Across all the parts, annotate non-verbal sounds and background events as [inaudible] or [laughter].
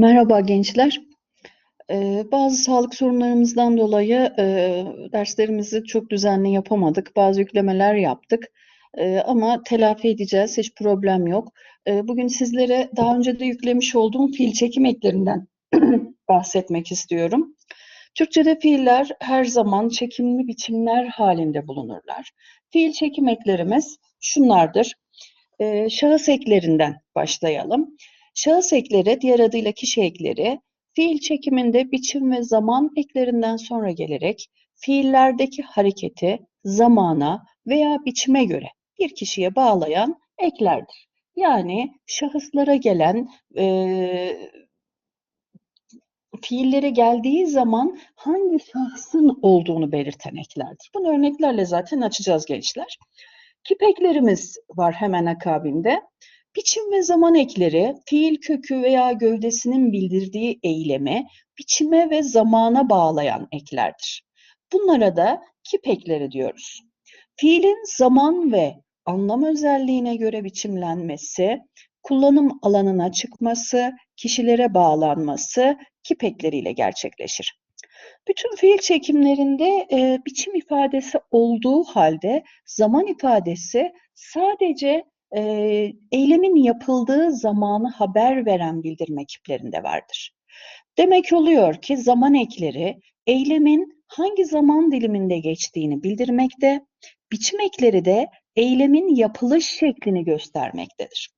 Merhaba gençler. Ee, bazı sağlık sorunlarımızdan dolayı e, derslerimizi çok düzenli yapamadık. Bazı yüklemeler yaptık. Ee, ama telafi edeceğiz. Hiç problem yok. Ee, bugün sizlere daha önce de yüklemiş olduğum fiil çekim eklerinden [clears throat] bahsetmek istiyorum. Türkçe'de fiiller her zaman çekimli biçimler halinde bulunurlar. Fiil çekim eklerimiz şunlardır. Ee, şahıs eklerinden başlayalım. Şahıs ekleri, diğer adıyla kişi ekleri, fiil çekiminde biçim ve zaman eklerinden sonra gelerek fiillerdeki hareketi zamana veya biçime göre bir kişiye bağlayan eklerdir. Yani şahıslara gelen e, fiillere geldiği zaman hangi şahsın olduğunu belirten eklerdir. Bunu örneklerle zaten açacağız gençler. Kipeklerimiz var hemen akabinde. Biçim ve zaman ekleri fiil kökü veya gövdesinin bildirdiği eylemi biçime ve zamana bağlayan eklerdir. Bunlara da kip ekleri diyoruz. Fiilin zaman ve anlam özelliğine göre biçimlenmesi, kullanım alanına çıkması, kişilere bağlanması kip ekleriyle gerçekleşir. Bütün fiil çekimlerinde e, biçim ifadesi olduğu halde zaman ifadesi sadece e, eylemin yapıldığı zamanı haber veren bildirme ekiplerinde vardır. Demek oluyor ki zaman ekleri eylemin hangi zaman diliminde geçtiğini bildirmekte, biçim ekleri de eylemin yapılış şeklini göstermektedir.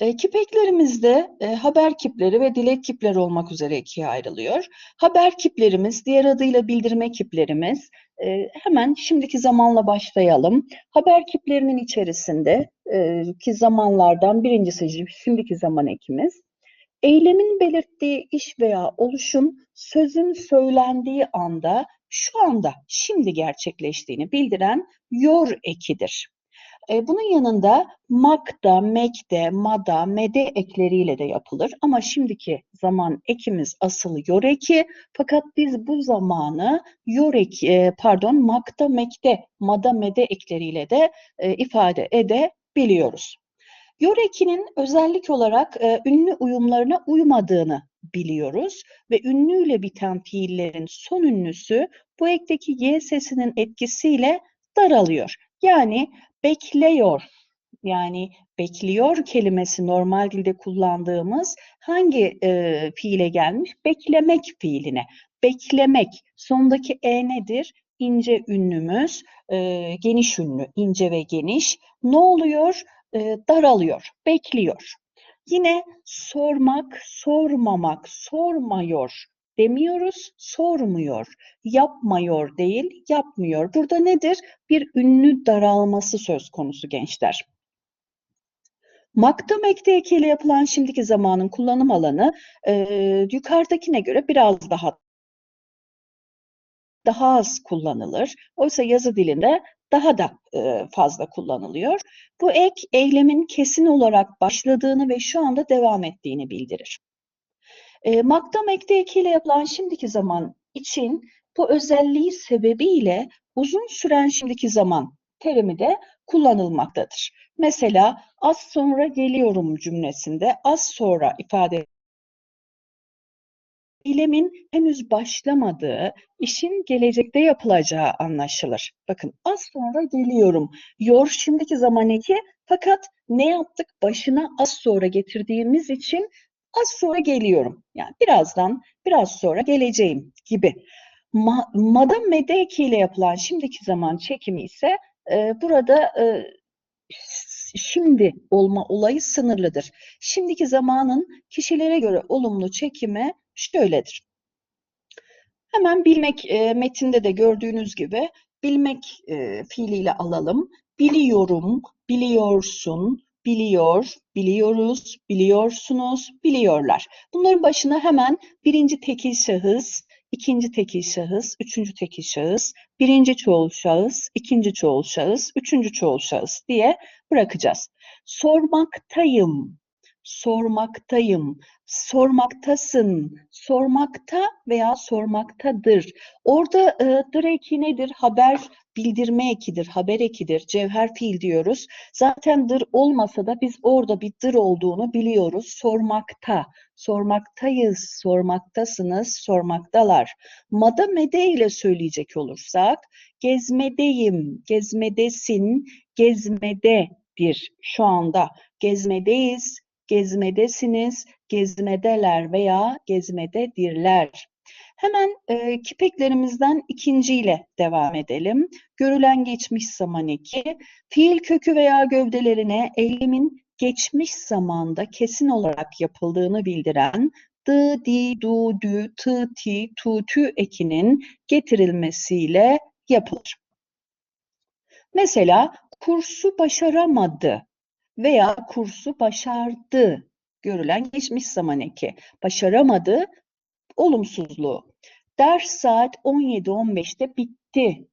E, kipeklerimizde e, haber kipleri ve dilek kipleri olmak üzere ikiye ayrılıyor. Haber kiplerimiz, diğer adıyla bildirme kiplerimiz, e, hemen şimdiki zamanla başlayalım. Haber kiplerinin içerisinde e, ki zamanlardan birincisi şimdiki zaman ekimiz. Eylemin belirttiği iş veya oluşum sözün söylendiği anda, şu anda, şimdi gerçekleştiğini bildiren yor ekidir. E, bunun yanında makda, mekde, mada, mede ekleriyle de yapılır. Ama şimdiki zaman ekimiz asıl yor eki. Fakat biz bu zamanı yor eki, e, pardon makda, mekde, mada, mede ekleriyle de e, ifade edebiliyoruz. Yor ekinin özellik olarak e, ünlü uyumlarına uymadığını biliyoruz ve ünlüyle biten fiillerin son ünlüsü bu ekteki y sesinin etkisiyle daralıyor. Yani bekliyor. Yani bekliyor kelimesi normal dilde kullandığımız hangi e, fiile gelmiş? Beklemek fiiline. Beklemek. Sondaki e nedir? İnce ünlümüz, e, geniş ünlü, ince ve geniş. Ne oluyor? E, daralıyor, bekliyor. Yine sormak, sormamak, sormuyor demiyoruz, sormuyor. Yapmıyor değil, yapmıyor. Burada nedir? Bir ünlü daralması söz konusu gençler. Maktam ekte ekiyle yapılan şimdiki zamanın kullanım alanı e, yukarıdakine göre biraz daha daha az kullanılır. Oysa yazı dilinde daha da e, fazla kullanılıyor. Bu ek eylemin kesin olarak başladığını ve şu anda devam ettiğini bildirir. E, maktam ekte ekiyle yapılan şimdiki zaman için bu özelliği sebebiyle uzun süren şimdiki zaman terimi de kullanılmaktadır. Mesela az sonra geliyorum cümlesinde az sonra ifade eylemin henüz başlamadığı, işin gelecekte yapılacağı anlaşılır. Bakın az sonra geliyorum. Yor şimdiki zaman eki fakat ne yaptık? Başına az sonra getirdiğimiz için az sonra geliyorum. Yani birazdan, biraz sonra geleceğim gibi. Ma, Madam Medeki ile yapılan şimdiki zaman çekimi ise e, burada e, şimdi olma olayı sınırlıdır. Şimdiki zamanın kişilere göre olumlu çekimi şöyledir. Hemen bilmek e, metinde de gördüğünüz gibi bilmek e, fiiliyle alalım. Biliyorum, biliyorsun, biliyor, biliyoruz, biliyorsunuz, biliyorlar. Bunların başına hemen birinci tekil şahıs, ikinci tekil şahıs, üçüncü tekil şahıs, birinci çoğul şahıs, ikinci çoğul şahıs, üçüncü çoğul şahıs diye bırakacağız. Sormaktayım, sormaktayım, sormaktasın, sormakta veya sormaktadır. Orada e, dır nedir? Haber bildirme ekidir, haber ekidir, cevher fiil diyoruz. Zaten dır olmasa da biz orada bir dır olduğunu biliyoruz. Sormakta, sormaktayız, sormaktasınız, sormaktalar. Mada mede ile söyleyecek olursak, gezmedeyim, gezmedesin, gezmededir şu anda. Gezmedeyiz, gezmedesiniz, gezmedeler veya gezmededirler. Hemen e, kipeklerimizden ikinciyle devam edelim. Görülen geçmiş zaman eki, fiil kökü veya gövdelerine eylemin geçmiş zamanda kesin olarak yapıldığını bildiren dı, di, du, dü, tı, ti, tu, tü ekinin getirilmesiyle yapılır. Mesela kursu başaramadı veya kursu başardı görülen geçmiş zaman eki. Başaramadı olumsuzluğu. Ders saat 17.15'te bitti.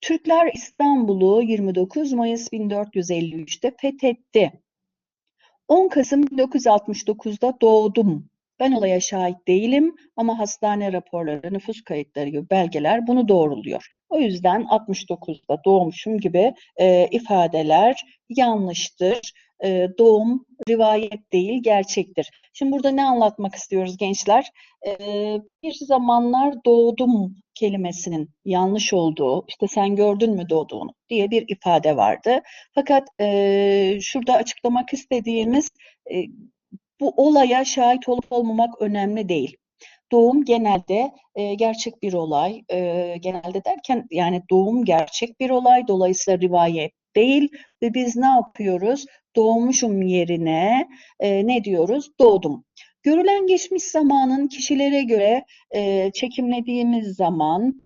Türkler İstanbul'u 29 Mayıs 1453'te fethetti. 10 Kasım 1969'da doğdum. Ben olaya şahit değilim ama hastane raporları, nüfus kayıtları gibi belgeler bunu doğruluyor. O yüzden 69'da doğmuşum gibi e, ifadeler yanlıştır. E, doğum rivayet değil, gerçektir. Şimdi burada ne anlatmak istiyoruz gençler? E, bir zamanlar doğdum kelimesinin yanlış olduğu, işte sen gördün mü doğduğunu diye bir ifade vardı. Fakat e, şurada açıklamak istediğimiz e, bu olaya şahit olup olmamak önemli değil. Doğum genelde e, gerçek bir olay. E, genelde derken yani doğum gerçek bir olay. Dolayısıyla rivayet değil ve biz ne yapıyoruz? Doğmuşum yerine e, ne diyoruz? Doğdum. Görülen geçmiş zamanın kişilere göre e, çekimlediğimiz zaman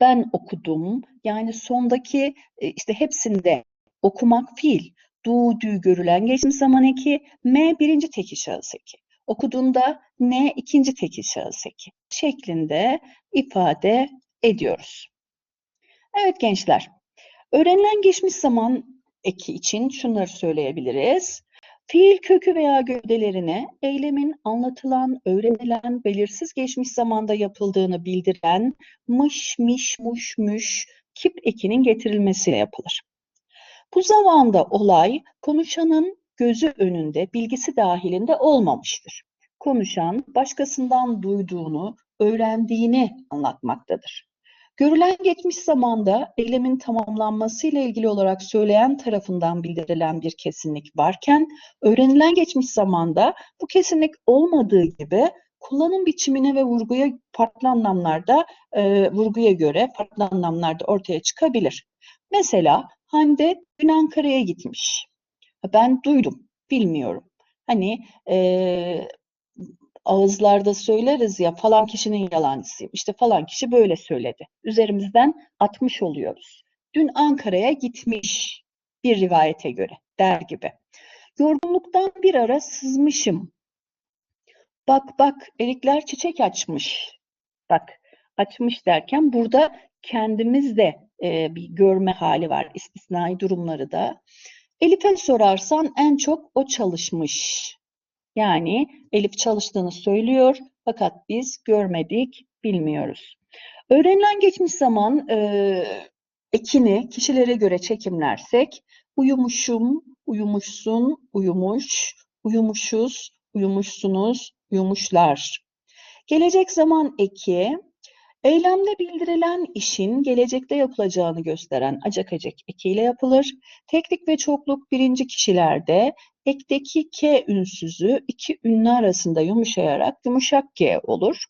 ben okudum. Yani sondaki e, işte hepsinde okumak fiil. Du, dü görülen geçmiş zaman eki, me birinci tekil şahıs eki. Okuduğunda ne ikinci tekil şahıs eki şeklinde ifade ediyoruz. Evet gençler, öğrenilen geçmiş zaman eki için şunları söyleyebiliriz. Fiil kökü veya gövdelerine eylemin anlatılan, öğrenilen, belirsiz geçmiş zamanda yapıldığını bildiren mış, miş, muş, müş, kip ekinin getirilmesiyle yapılır. Bu zamanda olay konuşanın gözü önünde bilgisi dahilinde olmamıştır. Konuşan başkasından duyduğunu, öğrendiğini anlatmaktadır. Görülen geçmiş zamanda eylemin tamamlanmasıyla ilgili olarak söyleyen tarafından bildirilen bir kesinlik varken, öğrenilen geçmiş zamanda bu kesinlik olmadığı gibi kullanım biçimine ve vurguya farklı anlamlarda e, vurguya göre farklı anlamlarda ortaya çıkabilir. Mesela Hande dün Ankara'ya gitmiş. Ben duydum, bilmiyorum. Hani e, ağızlarda söyleriz ya falan kişinin yalancısıyım. İşte falan kişi böyle söyledi. Üzerimizden atmış oluyoruz. Dün Ankara'ya gitmiş bir rivayete göre der gibi. Yorgunluktan bir ara sızmışım. Bak bak erikler çiçek açmış. Bak açmış derken burada kendimiz de e, bir görme hali var istisnai durumları da. Elif'e sorarsan en çok o çalışmış. Yani Elif çalıştığını söylüyor fakat biz görmedik, bilmiyoruz. Öğrenilen geçmiş zaman e, ekini kişilere göre çekimlersek uyumuşum, uyumuşsun, uyumuş, uyumuşuz, uyumuşsunuz, uyumuşlar. Gelecek zaman eki Eylemde bildirilen işin gelecekte yapılacağını gösteren acak acak ekiyle yapılır. Teklik ve çokluk birinci kişilerde ekteki K ünsüzü iki ünlü arasında yumuşayarak yumuşak G olur.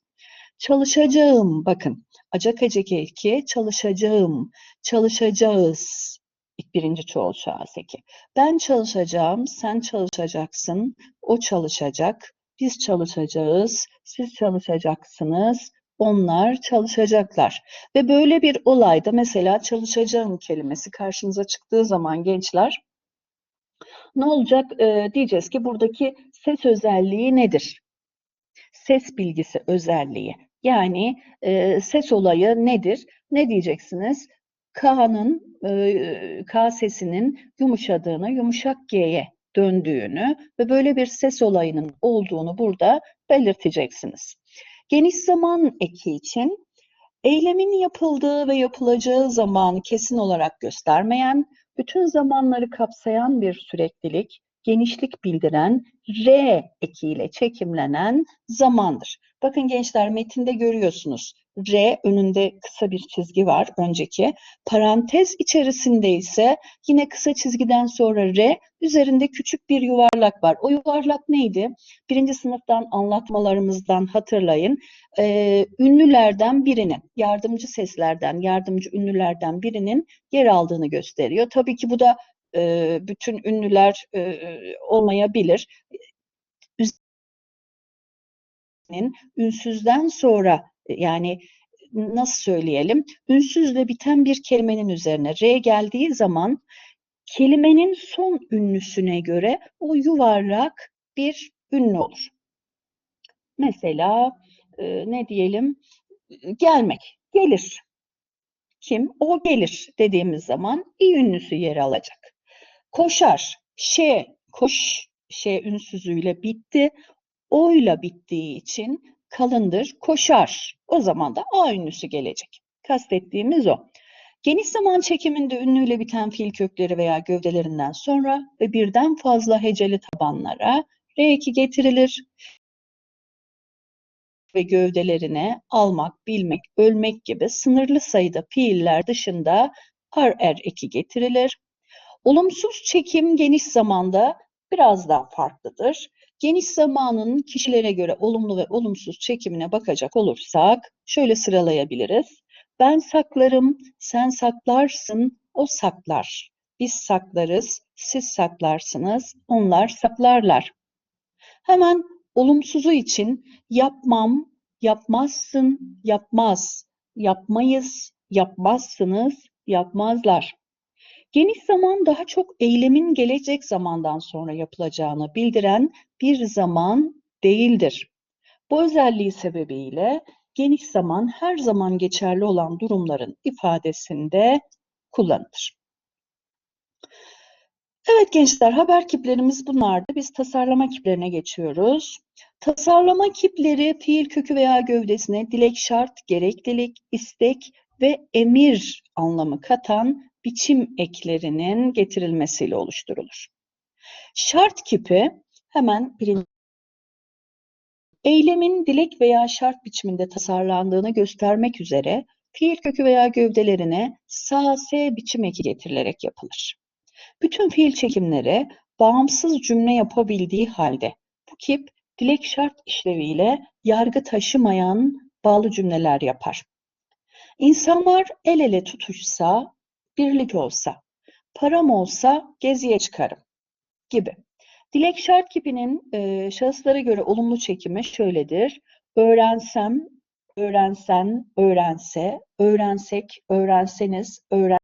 Çalışacağım, bakın acak acak eki çalışacağım, çalışacağız. İlk birinci çoğul şahıs eki. Ben çalışacağım, sen çalışacaksın, o çalışacak, biz çalışacağız, siz çalışacaksınız, onlar çalışacaklar. Ve böyle bir olayda mesela çalışacağım kelimesi karşınıza çıktığı zaman gençler ne olacak? Ee, diyeceğiz ki buradaki ses özelliği nedir? Ses bilgisi özelliği. Yani e, ses olayı nedir? Ne diyeceksiniz? K'nın, e, K sesinin yumuşadığını yumuşak G'ye döndüğünü ve böyle bir ses olayının olduğunu burada belirteceksiniz. Geniş zaman eki için eylemin yapıldığı ve yapılacağı zamanı kesin olarak göstermeyen, bütün zamanları kapsayan bir süreklilik, genişlik bildiren R ekiyle çekimlenen zamandır. Bakın gençler metinde görüyorsunuz. R önünde kısa bir çizgi var önceki. Parantez içerisinde ise yine kısa çizgiden sonra R üzerinde küçük bir yuvarlak var. O yuvarlak neydi? Birinci sınıftan anlatmalarımızdan hatırlayın. Ee, ünlülerden birinin, yardımcı seslerden, yardımcı ünlülerden birinin yer aldığını gösteriyor. Tabii ki bu da e, bütün ünlüler e, olmayabilir ünsüzden sonra yani nasıl söyleyelim? Ünsüzle biten bir kelimenin üzerine R geldiği zaman kelimenin son ünlüsüne göre o yuvarlak bir ünlü olur. Mesela e, ne diyelim? Gelmek, gelir. Kim? O gelir dediğimiz zaman i ünlüsü yer alacak. Koşar, şe, koş, şe ünsüzüyle bitti. O'yla bittiği için kalındır, koşar. O zaman da A ünlüsü gelecek. Kastettiğimiz o. Geniş zaman çekiminde ünlüyle biten fiil kökleri veya gövdelerinden sonra ve birden fazla heceli tabanlara R2 getirilir ve gövdelerine almak, bilmek, ölmek gibi sınırlı sayıda fiiller dışında RR eki getirilir. Olumsuz çekim geniş zamanda biraz daha farklıdır. Geniş zamanın kişilere göre olumlu ve olumsuz çekimine bakacak olursak şöyle sıralayabiliriz. Ben saklarım, sen saklarsın, o saklar. Biz saklarız, siz saklarsınız, onlar saklarlar. Hemen olumsuzu için yapmam, yapmazsın, yapmaz, yapmayız, yapmazsınız, yapmazlar. Geniş zaman daha çok eylemin gelecek zamandan sonra yapılacağını bildiren bir zaman değildir. Bu özelliği sebebiyle geniş zaman her zaman geçerli olan durumların ifadesinde kullanılır. Evet gençler haber kiplerimiz bunlardı. Biz tasarlama kiplerine geçiyoruz. Tasarlama kipleri fiil kökü veya gövdesine dilek şart, gereklilik, istek ve emir anlamı katan biçim eklerinin getirilmesiyle oluşturulur. Şart kipi hemen birinci eylemin dilek veya şart biçiminde tasarlandığını göstermek üzere fiil kökü veya gövdelerine sağ S biçim eki getirilerek yapılır. Bütün fiil çekimleri bağımsız cümle yapabildiği halde bu kip dilek şart işleviyle yargı taşımayan bağlı cümleler yapar. İnsanlar el ele tutuşsa, birlik olsa, param olsa geziye çıkarım gibi. Dilek şart kipinin e, şahıslara göre olumlu çekimi şöyledir. Öğrensem, öğrensen, öğrense, öğrensek, öğrenseniz, öğren